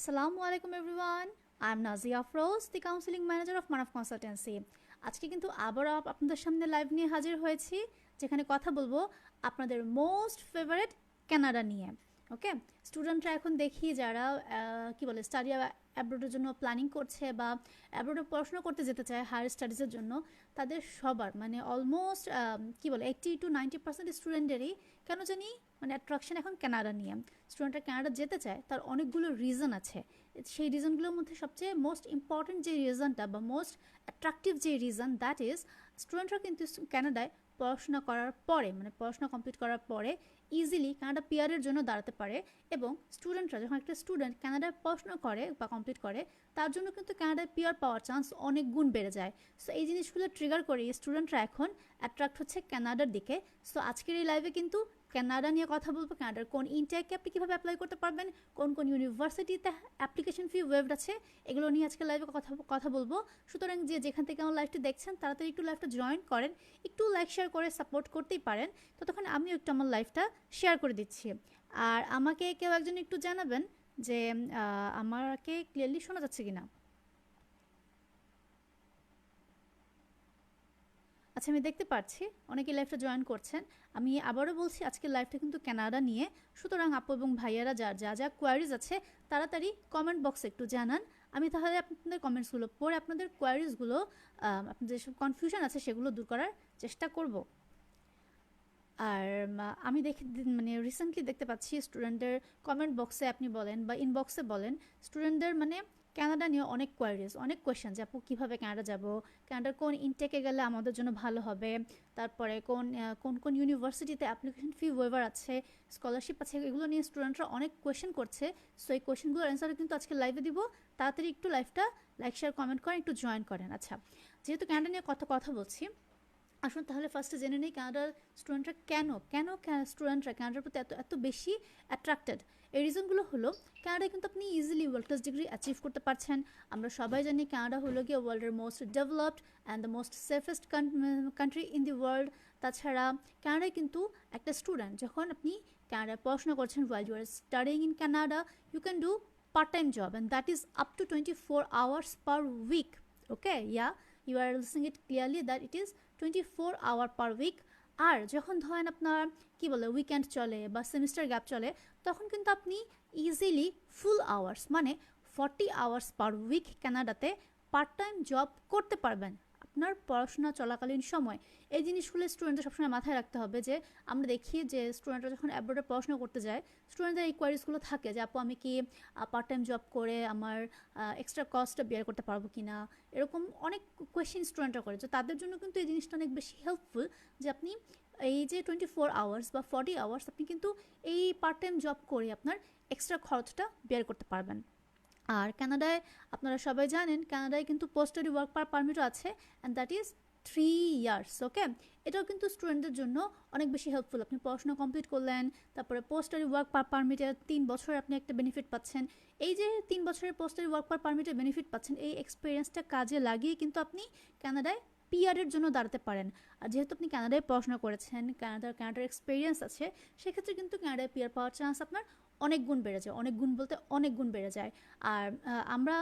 Assalamu alaikum everyone. I'm Nazia Afroz, the counseling manager of Manaf Consultancy. আজকে কিন্তু আবারও up- আপনাদের সামনে লাইভ নিয়ে হাজির হয়েছি যেখানে কথা বলব আপনাদের মোস্ট ফেভারিট কানাডা নিয়ে ওকে? স্টুডেন্টরা এখন দেখি যারা কি বলে স্টাডি অ্যাব্রোডের জন্য প্ল্যানিং করছে বা অ্যাব্রোডে পড়াশোনা করতে যেতে চায় হায়ার স্টাডিজের জন্য, তাদের সবার মানে অলমোস্ট কি বলে এইট্টি টু নাইনটি পার্সেন্ট স্টুডেন্টেরই কেন জানি মানে অ্যাট্রাকশন এখন কানাডা নিয়ে। স্টুডেন্টরা কানাডা যেতে চায়, তার অনেকগুলো রিজন আছে। সেই রিজনগুলোর মধ্যে সবচেয়ে মোস্ট ইম্পর্টেন্ট যে রিজনটা বা মোস্ট অ্যাট্রাকটিভ যে রিজন দ্যাট ইজ স্টুডেন্টরা কিন্তু কানাডায় পড়াশোনা করার পরে মানে পড়াশোনা কমপ্লিট করার পরে ইজিলি কানাডা পিয়ারের জন্য দাঁড়াতে পারে এবং স্টুডেন্টরা যখন একটা স্টুডেন্ট কানাডায় পড়াশোনা করে বা কমপ্লিট করে, তার জন্য কিন্তু কানাডায় পিয়ার পাওয়ার চান্স অনেক গুণ বেড়ে যায়। সো এই জিনিসগুলো ট্রিগার করে স্টুডেন্টরা এখন অ্যাট্রাক্ট হচ্ছে কানাডার দিকে। সো আজকের এই লাইভে কিন্তু কানাডা নিয়ে কথা বলব। কানাডার কোন ইনটেককে আপনি কীভাবে অ্যাপ্লাই করতে পারবেন, কোন কোন ইউনিভার্সিটিতে অ্যাপ্লিকেশন ফি ওয়েভড আছে, এগুলো নিয়ে আজকে লাইভে কথা কথা বলব। সুতরাং যে যেখান থেকে আমার লাইভটি দেখছেন তাড়াতাড়ি একটু লাইভটা জয়েন করেন, একটু লাইক শেয়ার করে সাপোর্ট করতেই পারেন। ততক্ষণ আমিও একটু আমার লাইভটা শেয়ার করে দিচ্ছি। আর আমাকে কেউ একজন একটু জানাবেন যে আমাকে ক্লিয়ারলি শোনা যাচ্ছে কিনা। আচ্ছা আমি দেখতে পাচ্ছি অনেকে লাইভটা জয়েন করছেন। আমি আবারও বলছি আজকের লাইভটা কিন্তু কানাডা নিয়ে। সুতরাং আপু এবং ভাইয়ারা যার যা যা কোয়ারিজ আছে, তাড়াতাড়ি কমেন্ট বক্সে একটু জানান। আমি তাহলে আপনাদের কমেন্টসগুলো পড়ে আপনাদের কোয়ারিজগুলো আপনাদের যেসব কনফিউশন আছে সেগুলো দূর করার চেষ্টা করব। আর আমি দেখে মানে রিসেন্টলি দেখতে পাচ্ছি স্টুডেন্টদের কমেন্ট বক্সে আপনি বলেন বা ইনবক্সে বলেন। স্টুডেন্টদের মানে কানাডা নিয়ে অনেক কোয়ারিজ অনেক কোয়েশ্চেন যে, আপু, কীভাবে কানাডা যাব? কানাডার কোন ইনটেকে গেলে আমাদের জন্য ভালো হবে? তারপরে কোন কোন কোন ইউনিভার্সিটিতে অ্যাপ্লিকেশন ফি ওয়েভার আছে? স্কলারশিপ আছে? এগুলো নিয়ে স্টুডেন্টরা অনেক কোয়েশ্চেন করছে। সো এই কোয়েশ্চেনগুলোর অ্যান্সার কিন্তু আজকে লাইভে দিব। তাড়াতাড়ি একটু লাইভটা লাইক শেয়ার কমেন্ট করেন, একটু জয়েন করেন। আচ্ছা যেহেতু কানাডা নিয়ে কত কথা বলছি আসুন তাহলে ফার্স্টে জেনে নিই কানাডার স্টুডেন্টরা কেন কেন স্টুডেন্টরা কানাডার প্রতি এত এত বেশি অ্যাট্রাক্টেড এই রিজনগুলো হলো, কানাডায় কিন্তু আপনি easily world class degree achieve করতে পারছেন। আমরা সবাই জানি কানাডা হলো গিয়ে ওয়ার্ল্ডের most developed and the most safest country in the world তাছাড়া কানাডায় কিন্তু একটা স্টুডেন্ট যখন আপনি কানাডায় পড়াশোনা করছেন while you are studying in Canada you can do part time job and that is up to twenty four hours per week okay yeah you are listening it clearly that it is twenty four hour per week আর যখন ধরেন আপনার, কি বলে weekend চলে বা semester gap চলে, তখন কিন্তু আপনি ইজিলি ফুল আওয়ার্স মানে ফর্টি আওয়ার্স পার উইক কানাডাতে পার্ট টাইম জব করতে পারবেন। আপনার পড়াশোনা চলাকালীন সময় এই জিনিসগুলো স্টুডেন্টদের সবসময় মাথায় রাখতে হবে যে, আমরা দেখি যে স্টুডেন্টরা যখন অ্যাব্রোডে পড়াশোনা করতে যায় স্টুডেন্টদের এই কোয়ারিজগুলো থাকে যে, আপু, আমি কি পার্ট টাইম জব করে আমার এক্সট্রা কস্টটা বিয়ার করতে পারব কি না এরকম অনেক কোয়েশ্চেন স্টুডেন্টরা করে। যে তাদের জন্য কিন্তু এই জিনিসটা অনেক বেশি হেল্পফুল যে, আপনি এই যে টোয়েন্টি ফোর আওয়ার্স বা ফর্টি আওয়ার্স আপনি কিন্তু এই পার্ট টাইম জব করে আপনার এক্সট্রা খরচটা বের করতে পারবেন। আর কানাডায় আপনারা সবাই জানেন, কানাডায় কিন্তু পোস্টারি ওয়ার্ক পার পারমিটও আছে and that is three years okay এটাও কিন্তু স্টুডেন্টদের জন্য অনেক বেশি হেল্পফুল আপনি পড়াশোনা কমপ্লিট করলেন, তারপরে পোস্টারি ওয়ার্ক পার পারমিটের তিন বছর আপনি একটা বেনিফিট পাচ্ছেন। এই যে তিন বছরের পোস্টারি ওয়ার্ক পার পারমিটের বেনিফিট পাচ্ছেন, এই এক্সপিরিয়েন্সটা কাজে লাগিয়ে কিন্তু আপনি কানাডায় পিআরের জন্য দাঁড়াতে পারেন। আর যেহেতু আপনি কানাডায় পড়াশোনা করেছেন, কানাডার কানাডার এক্সপিরিয়েন্স আছে, সেক্ষেত্রে কিন্তু কানাডায় পিআর পাওয়ার চান্স আপনার অনেক গুণ বেড়ে যায়, অনেক গুণ বলতে অনেক গুণ বেড়ে যায়। আর আমরা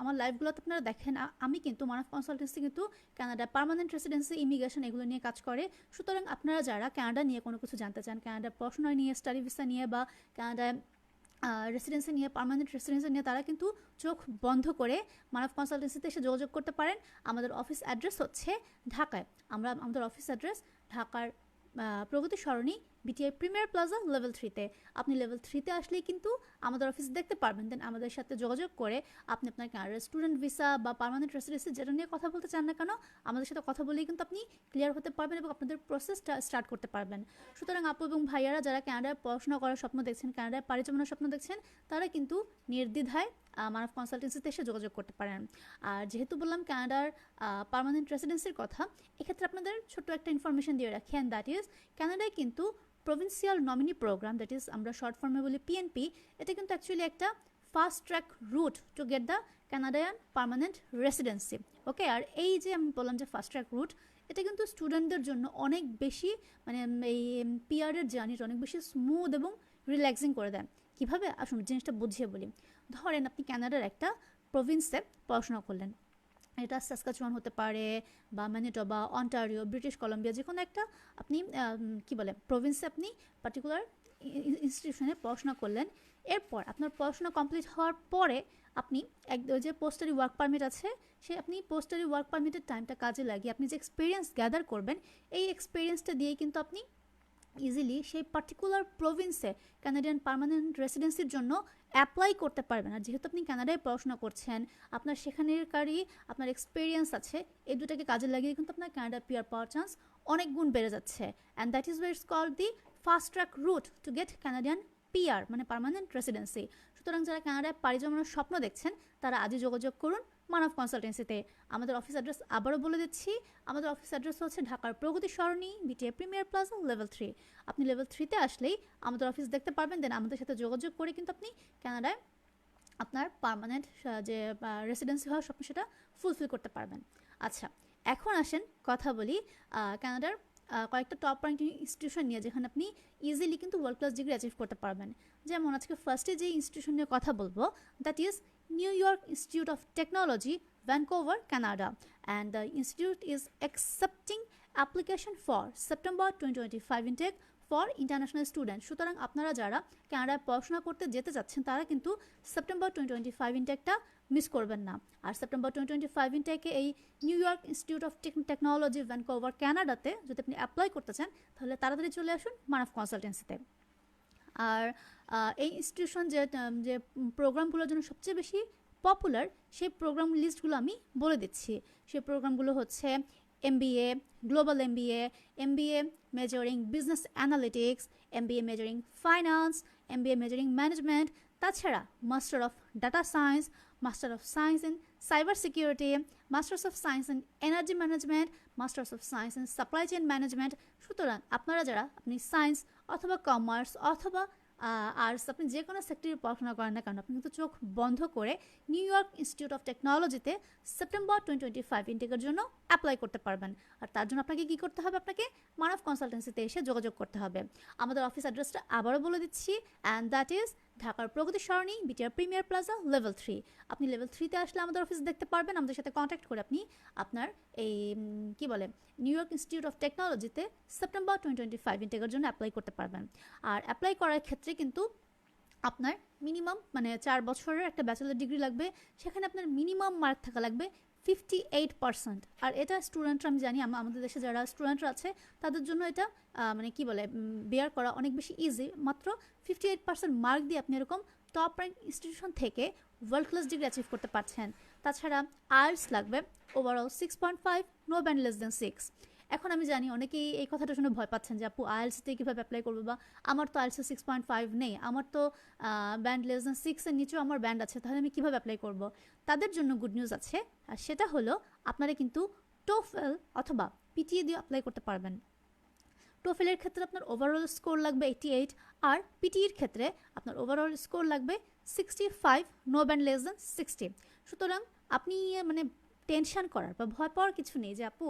আমার লাইভগুলোতে আপনারা দেখেন আমি কিন্তু মানব কনসালটেন্সি কিন্তু কানাডা পার্মানেন্ট রেসিডেন্সি ইমিগ্রেশন এগুলো নিয়ে কাজ করে। সুতরাং আপনারা যারা কানাডা নিয়ে কোনো কিছু জানতে চান কানাডা পড়াশোনা নিয়ে স্টাডি ভিসা নিয়ে বা কানাডায় রেসিডেন্সি নিয়ে পার্মানেন্ট রেসিডেন্সি নিয়ে, তারা কিন্তু চোখ বন্ধ করে মানব কনসালটেন্সিতে এসে যোগাযোগ করতে পারেন। আমাদের অফিস অ্যাড্রেস হচ্ছে ঢাকায়। আমরা, আমাদের অফিস অ্যাড্রেস ঢাকার Pragati Sarani BTI premier plaza level থ্রিতে আপনি লেভেল থ্রিতে আসলেই কিন্তু আমাদের অফিস দেখতে পারবেন। দেন আমাদের সাথে যোগাযোগ করে আপনি আপনার কানাডার স্টুডেন্ট ভিসা বা পার্মানেন্ট রেসিডেন্সি যেটা নিয়ে কথা বলতে চান না কেন, আমাদের সাথে কথা বলেই কিন্তু আপনি ক্লিয়ার হতে পারবেন এবং আপনাদের প্রসেসটা স্টার্ট করতে পারবেন। সুতরাং আপু এবং ভাইয়ারা যারা কানাডায় পড়াশোনা করার স্বপ্ন দেখছেন কানাডায় পাড়ি জমানোর স্বপ্ন দেখছেন, তারা কিন্তু নির্দ্বিধায় মানব কনসালটেন্সিতে এসে যোগাযোগ করতে পারেন। আর যেহেতু বললাম কানাডার পার্মানেন্ট রেসিডেন্সির কথা, এক্ষেত্রে আপনাদের ছোট্ট একটা ইনফরমেশন দিয়ে রাখি অ্যান্ড দ্যাট ইজ কানাডায় কিন্তু provincial nominee program that is আমরা শর্ট ফর্মে বলি পিএনপি এটা কিন্তু অ্যাকচুয়ালি একটা fast track route to get the Canadian permanent residency okay আর এই যে আমি বললাম যে ফাস্ট ট্র্যাক রুট এটা কিন্তু স্টুডেন্টদের জন্য অনেক বেশি মানে এই পিআরের জার্নিটা অনেক বেশি স্মুথ এবং রিল্যাক্সিং করে দেয়। কীভাবে আসুন, জিনিসটা বুঝিয়ে বলি। ধরেন আপনি ক্যানাডার একটা প্রভিন্সে পড়াশোনা করলেন। এটা সাসকাচুয়ান হতে পারে বা ম্যানিটোবা অন্টারিও ব্রিটিশ কলম্বিয়া যে কোনো একটা আপনি কি বলে প্রভিন্সে আপনি পার্টিকুলার ইনস্টিটিউশনে পড়াশোনা করলেন। এরপর আপনার পড়াশোনা কমপ্লিট হওয়ার পরে আপনি এক যে পোস্টারি ওয়ার্ক পারমিট আছে, সে আপনি পোস্টারি ওয়ার্ক পারমিটের টাইমটা কাজে লাগিয়ে আপনি যে এক্সপিরিয়েন্স গ্যাদার করবেন, এই এক্সপিরিয়েন্সটা দিয়েই কিন্তু আপনি ইজিলি সেই পার্টিকুলার প্রভিন্সে কানাডিয়ান পারমানেন্ট রেসিডেন্সির জন্য অ্যাপ্লাই করতে পারবেন আর যেহেতু আপনি কানাডায় পড়াশোনা করছেন, আপনার সেখানেরকারই আপনার এক্সপিরিয়েন্স আছে, এই দুটাকে কাজে লাগিয়ে কিন্তু আপনার কানাডা পিয়ার পাওয়ার চান্স অনেক গুণ বেড়ে যাচ্ছে। And that is what's call the fast track route to get Canadian PR মানে পারমানেন্ট রেসিডেন্সি সুতরাং যারা কানাডায় পাড়ি জমানোর স্বপ্ন দেখছেন, তারা আজই যোগাযোগ করুন। মানব কনসালটেন্সিতে। আমাদের অফিস অ্যাড্রেস আবারও বলে দিচ্ছি, আমাদের অফিস অ্যাড্রেস হচ্ছে ঢাকার Pragati Sarani BTA premier plaza level three আপনি লেভেল থ্রিতে আসলেই আমাদের অফিস দেখতে পারবেন দেন আমাদের সাথে যোগাযোগ করে কিন্তু আপনি কানাডায় আপনার পারমানেন্ট যে রেসিডেন্সি হওয়ার স্বপ্ন সেটা ফুলফিল করতে পারবেন। আচ্ছা এখন আসেন, কথা বলি কানাডার কয়েকটা টপ র্যাঙ্কিং ইনস্টিটিউশন নিয়ে যেখানে আপনি ইজিলি কিন্তু ওয়ার্ল্ড ক্লাস ডিগ্রি অ্যাচিভ করতে পারবেন। যেমন আজকে ফার্স্টে যে ইনস্টিটিউশন নিয়ে কথা বলব that is New York Institute of Technology Vancouver Canada and the institute is accepting application for September twenty twenty five intake for international student. সুতরাং আপনারা যারা কানাডায় পড়াশোনা করতে যেতে যাচ্ছেন তারা কিন্তু সেপ্টেম্বর টোয়েন্টি টোয়েন্টি ফাইভ ইনটেকটা মিস করবেন না। আর সেপ্টেম্বর টোয়েন্টি টোয়েন্টি ফাইভ ইনটেকে এই New York Institute of Technology, Vancouver ক্যানাডাতে যদি আপনি অ্যাপ্লাই করতে চান, তাহলে তাড়াতাড়ি চলে আসুন মানব কনসালটেন্সিতে। আর এই ইনস্টিটিউশন যে যে প্রোগ্রামগুলোর জন্য সবচেয়ে বেশি পপুলার সেই প্রোগ্রাম লিস্টগুলো আমি বলে দিচ্ছি। সেই প্রোগ্রামগুলো হচ্ছে MBA, Global MBA, MBA majoring Business Analytics, MBA majoring Finance, MBA majoring Management, তাছাড়া master of data science master of science in cyber security masters of science in energy management masters of science in supply chain management সুতরাং আপনারা যারা আপনি science অথবা commerce অথবা arts আপনি যে কোনো সেক্টরে পড়াশোনা করেন না কারণ আপনি কিন্তু চোখ বন্ধ করে নিউ ইয়র্ক ইনস্টিটিউট অফ টেকনোলজিতে সেপ্টেম্বর টোয়েন্টি টোয়েন্টি ফাইভ ইনটেকের জন্য অ্যাপ্লাই করতে পারবেন। আর তার জন্য আপনাকে কী করতে হবে? আপনাকে মানব কনসালটেন্সিতে এসে যোগাযোগ করতে হবে। আমাদের অফিস অ্যাড্রেসটা আবারও বলে দিচ্ছি অ্যান্ড দ্যাট ইজ ঢাকার Pragati Sarani, BTR premier plaza, level three. আপনি লেভেল থ্রিতে আসলে আমাদের অফিস দেখতে পারবেন। আমাদের সাথে কন্ট্যাক্ট করে আপনি আপনার এই কি বলে নিউ ইয়র্ক ইনস্টিটিউট অফ টেকনোলজিতে সেপ্টেম্বর টোয়েন্টি টোয়েন্টি ফাইভ ইনটেকের জন্য অ্যাপ্লাই করতে পারবেন। আর অ্যাপ্লাই করার ক্ষেত্রে কিন্তু আপনার মিনিমাম মানে চার বছরের একটা ব্যাচেলার ডিগ্রি লাগবে। সেখানে আপনার মিনিমাম মার্ক থাকা লাগবে ফিফটি এইট পার্সেন্ট আর এটা স্টুডেন্টরা আমি জানি আমাদের দেশে যারা স্টুডেন্টরা আছে, তাদের জন্য এটা মানে কি বলে বেয়ার করা অনেক বেশি ইজি মাত্র ফিফটি এইট পার্সেন্ট মার্ক দিয়ে আপনি এরকম টপ র্যাঙ্ক ইনস্টিটিউশন থেকে ওয়ার্ল্ড ক্লাস ডিগ্রি অ্যাচিভ করতে পারছেন। তাছাড়া আয়ার্স লাগবে overall six point five no band less than six এখন আমি জানি অনেকেই এই কথাটা শুনে ভয় পাচ্ছেন যে, আপু আইএলসিতে কীভাবে অ্যাপ্লাই করব? বা, আমার তো আইএলসি সিক্স পয়েন্ট ফাইভ নেই, আমার তো ব্যান্ড লেস দেন সিক্সের নিচেও আমার ব্যান্ড আছে, তাহলে আমি কীভাবে অ্যাপ্লাই করব? তাদের জন্য গুড নিউজ আছে, আর সেটা হলো আপনারা কিন্তু টোফেল অথবা পিটিএ দিয়ে অ্যাপ্লাই করতে পারবেন। টোফেলের ক্ষেত্রে আপনার ওভারঅল স্কোর লাগবে এইটি এইট আর পিটিইর ক্ষেত্রে আপনার ওভারঅল স্কোর লাগবে sixty five no band less than sixty সুতরাং আপনি মানে টেনশন করার বা ভয় পাওয়ার কিছু নেই যে, আপু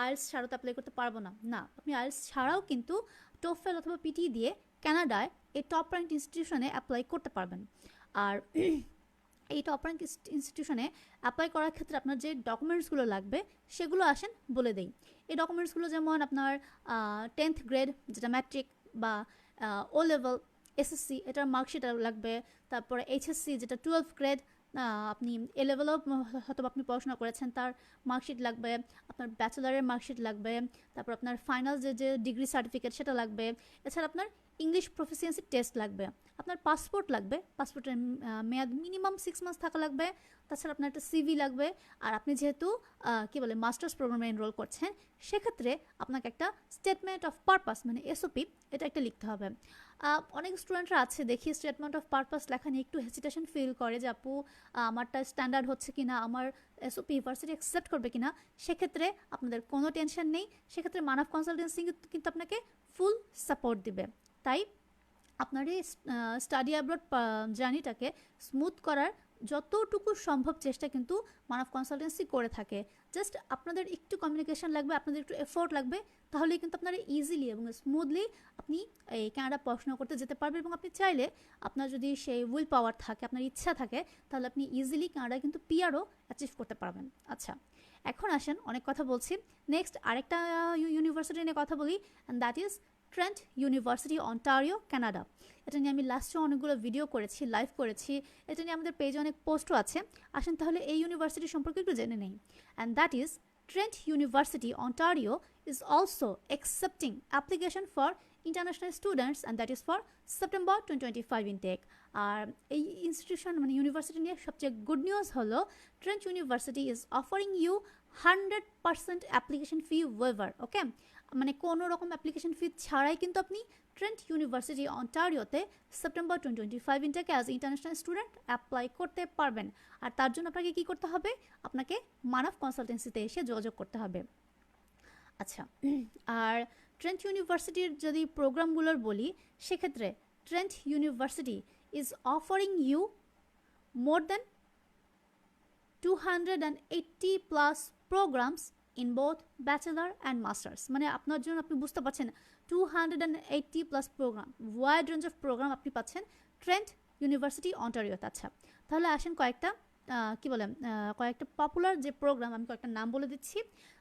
আইএলস ছাড়াও তো অ্যাপ্লাই করতে পারব না। না, আপনি আইএলস ছাড়াও কিন্তু টোফেল অথবা পিটি দিয়ে কানাডায় এই টপ র্যাঙ্ক ইনস্টিটিউশনে অ্যাপ্লাই করতে পারবেন। আর এই টপ র্যাঙ্ক ইনস্টিটিউশনে অ্যাপ্লাই করার ক্ষেত্রে আপনার যে ডকুমেন্টসগুলো লাগবে, সেগুলো আসেন বলে দেই। এই ডকুমেন্টসগুলো যেমন আপনার টেন্থ গ্রেড যেটা ম্যাট্রিক বা ও লেভেল এসএসসি এটার মার্কশিট লাগবে। তারপরে এইচএসসি যেটা টুয়েলভ গ্রেড আপনি এ লেভেলও হয়তো আপনি পড়াশোনা করেছেন, তার মার্কশিট লাগবে, আপনার ব্যাচেলারের মার্কশিট লাগবে, তারপর আপনার ফাইনাল যে যে ডিগ্রি সার্টিফিকেট সেটা লাগবে, এছাড়া আপনার ইংলিশ প্রফিসিয়েন্সি টেস্ট লাগবে, আপনার পাসপোর্ট লাগবে পাসপোর্টের মেয়াদ মিনিমাম সিক্স মান্থস থাকা লাগবে, তাছাড়া আপনার একটা সিভি লাগবে, আর আপনি যেহেতু কী বলে মাস্টার্স প্রোগ্রামে এনরোল করছেন, সেক্ষেত্রে আপনাকে একটা স্টেটমেন্ট অফ পারপাস মানে এসওপি এটা একটা লিখতে হবে। অনেক স্টুডেন্টরা আছে, দেখি স্টেটমেন্ট অফ পারপাস লেখা নিয়ে একটু হেসিটেশন ফিল করে যে, আপু আমারটা স্ট্যান্ডার্ড হচ্ছে কি না আমার এসওপি ইউনিভার্সিটি অ্যাকসেপ্ট করবে কি না সেক্ষেত্রে আপনাদের কোনো টেনশন নেই, সেক্ষেত্রে মানব কনসালটেন্সি কিন্তু আপনাকে ফুল সাপোর্ট দিবে। তাই আপনার এই স্টাডি অ্যাব্রড জার্নিটাকে স্মুথ করার যতটুকু সম্ভব চেষ্টা কিন্তু মানব কনসালটেন্সি করে থাকে। জাস্ট আপনাদের একটু কমিউনিকেশন লাগবে, আপনাদের একটু এফোর্ট লাগবে, তাহলেই কিন্তু আপনারা ইজিলি এবং স্মুথলি আপনি এই কানাডা পড়াশোনা করতে যেতে পারবেন এবং আপনি চাইলে আপনার যদি সেই উইল পাওয়ার থাকে, আপনার ইচ্ছা থাকে, তাহলে আপনি ইজিলি কানাডায় কিন্তু পিআরও অ্যাচিভ করতে পারবেন। আচ্ছা এখন আসেন, অনেক কথা বলছি। নেক্সট আরেকটা ইউনিভার্সিটি নিয়ে কথা বলি and that is Trent University Ontario Canada এটা নিয়ে আমি লাস্টে অনেকগুলো ভিডিও করেছি লাইভ করেছি। এটা নিয়ে আমাদের পেজে অনেক পোস্টও আছে। আসেন তাহলে এই ইউনিভার্সিটি সম্পর্কে একটু জেনে নেই। And that is Trent University Ontario is is also accepting application for international students and that is for September 2025 intake আর এই ইনস্টিটিউশন মানে ইউনিভার্সিটি নিয়ে সবচেয়ে গুড নিউজ হলো Trent University is offering you hundred percent application fee waiver okay মানে কোনো রকম application fee ছাড়াই কিন্তু আপনি ট্রেন্ট ইউনিভার্সিটি অন্টারিওতে সেপ্টেম্বর টোয়েন্টি টোয়েন্টি ফাইভ ইন্টাকে অ্যাজ ইন্টারন্যাশনাল স্টুডেন্ট অ্যাপ্লাই করতে পারবেন। আর তার জন্য আপনাকে কী করতে হবে? আপনাকে মানব কনসালটেন্সিতে এসে যোগাযোগ করতে হবে। আচ্ছা আর ট্রেন্ট ইউনিভার্সিটির যদি প্রোগ্রামগুলোর বলি, সেক্ষেত্রে Trent University is offering you more than two plus programs in both bachelor and masters মানে আপনার জন্য আপনি বুঝতে পারছেন two hundred and eighty plus program wide range of program আপনি পাচ্ছেন ট্রেন্ট ইউনিভার্সিটি অন্টারিওতে আচ্ছা তাহলে আসেন কয়েকটা কি বলে কয়েকটা পপুলার যে প্রোগ্রাম আমি কয়েকটা নাম বলে দিচ্ছি।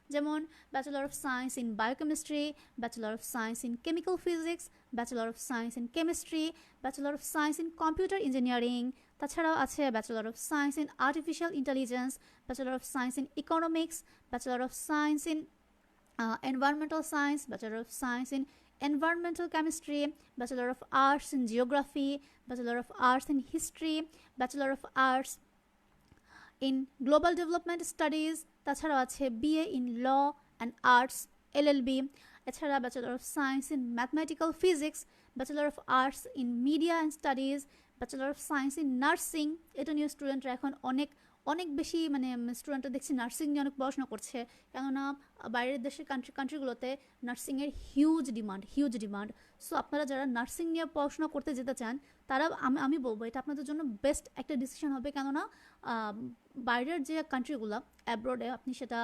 যেমন bachelor of science in biochemistry bachelor of science in chemical physics bachelor of science in chemistry bachelor of science in computer engineering তাছাড়াও আছে bachelor of science in artificial intelligence bachelor of science in economics bachelor of science in environmental science bachelor of science in environmental chemistry bachelor of arts in geography bachelor of arts in history bachelor of arts in global development studies তাছাড়াও আছে BA in law and arts L L B এছাড়া bachelor of science in mathematical physics bachelor of arts in media and studies bachelor of science in nursing এটা নিয়ে স্টুডেন্টরা এখন অনেক অনেক বেশি মানে স্টুডেন্টরা দেখছি নার্সিং নিয়ে অনেক পড়াশোনা করছে। কেননা বাইরের দেশের কান্ট্রি কান্ট্রিগুলোতে নার্সিংয়ের huge demand huge demand so আপনারা যারা নার্সিং নিয়ে পড়াশোনা করতে যেতে চান, তারা, আমি আমি বলব এটা আপনাদের জন্য বেস্ট একটা ডিসিশন হবে। কেননা বাইরের যে কান্ট্রিগুলো অ্যাব্রোডে আপনি সেটা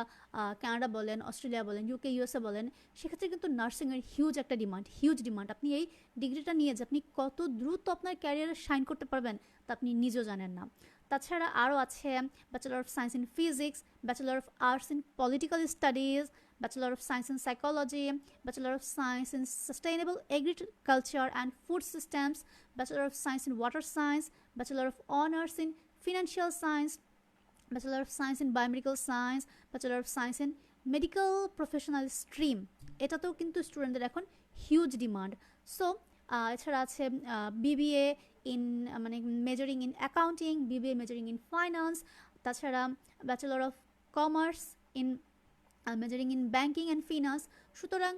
কানাডা বলেন অস্ট্রেলিয়া বলেন ইউকে ইউএসএ বলেন, সেক্ষেত্রে কিন্তু নার্সিংয়ের হিউজ একটা ডিমান্ড হিউজ ডিমান্ড আপনি এই ডিগ্রিটা নিয়ে যে আপনি কত দ্রুত আপনার ক্যারিয়ারে শাইন করতে পারবেন, তা আপনি নিজেও জানেন না। তাছাড়া আরও আছে bachelor of science in physics bachelor of arts in political studies bachelor of science in psychology bachelor of science in sustainable agriculture and food systems bachelor of science in water science bachelor of honours in financial science bachelor of science in biomedical science bachelor of science in medical professional stream এটাতেও কিন্তু স্টুডেন্টদের এখন huge demand so এছাড়া আছে BBA in মানে majoring in accounting BBA majoring in finance তাছাড়া bachelor of commerce in majoring in banking and finance সুতরাং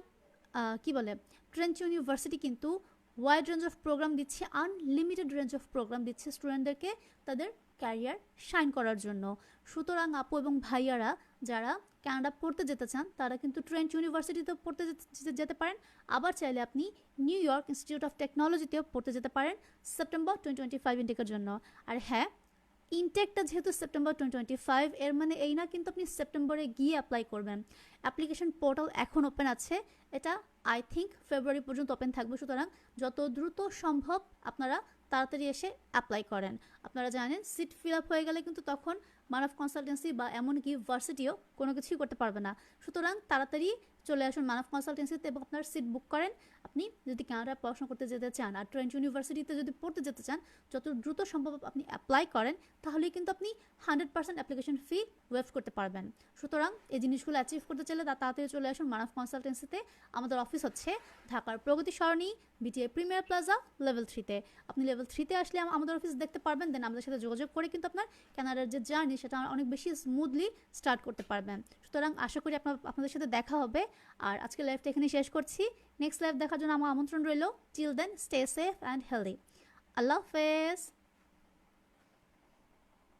কি বলে ট্রেন্ট ইউনিভার্সিটি কিন্তু ওয়াইড রেঞ্জ অফ প্রোগ্রাম দিচ্ছে আনলিমিটেড রেঞ্জ অফ প্রোগ্রাম দিচ্ছে স্টুডেন্টদেরকে তাদের ক্যারিয়ার শাইন করার জন্য। সুতরাং আপু এবং ভাইয়ারা, যারা কানাডা পড়তে যেতে চান, তারা কিন্তু ট্রেন্ট ইউনিভার্সিটিতেও পড়তে যেতে পারেন। আবার চাইলে আপনি নিউ ইয়র্ক ইনস্টিটিউট অফ টেকনোলজিতেও পড়তে যেতে পারেন সেপ্টেম্বর টোয়েন্টি টোয়েন্টি ফাইভ ইন্টেকের জন্য। আর হ্যাঁ ইনটেকটা যেহেতু সেপ্টেম্বর টোয়েন্টি টোয়েন্টি ফাইভ এর মানে এই না কিন্তু আপনি সেপ্টেম্বরে গিয়ে অ্যাপ্লাই করবেন। অ্যাপ্লিকেশন পোর্টাল এখন ওপেন আছে। এটা আই থিঙ্ক ফেব্রুয়ারি পর্যন্ত ওপেন থাকবে। সুতরাং যত দ্রুত সম্ভব আপনারা তাড়াতাড়ি এসে অ্যাপ্লাই করেন। আপনারা জানেন সিট ফিল আপ হয়ে গেলে কিন্তু তখন মান অফ কনসালটেন্সি বা এমনকি ভার্সিটিও কোনো কিছুই করতে পারবে না। সুতরাং তাড়াতাড়ি চলে আসুন মানব কনসালটেন্সিতে এবং আপনার সিট বুক করেন। আপনি যদি কানাডায় পড়াশোনা করতে যেতে চান আর ট্রেন্ট ইউনিভার্সিটিতে যদি পড়তে যেতে চান, যত দ্রুত সম্ভব আপনি অ্যাপ্লাই করেন, তাহলেই কিন্তু আপনি hundred percent application fee waive করতে পারবেন। সুতরাং এই জিনিসগুলো অ্যাচিভ করতে চাইলে তা তাড়াতাড়ি চলে আসুন মানব কনসালটেন্সিতে। আমাদের অফিস হচ্ছে ঢাকার Pragati Sarani BTA premier plaza level থ্রিতে আপনি লেভেল থ্রিতে আসলে আমাদের অফিস দেখতে পারবেন দেন আমাদের সাথে যোগাযোগ করে কিন্তু আপনার কানাডার যে জার্নি সেটা অনেক বেশি স্মুথলি স্টার্ট করতে পারবেন। সুতরাং আশা করি আপনার আপনাদের সাথে দেখা হবে। আর আজকে লাইভটা এখানে শেষ করছি। নেক্সট লাইভ দেখার জন্য আমার আমন্ত্রণ রইল। Till then stay safe and healthy আল্লাহ হাফেজ।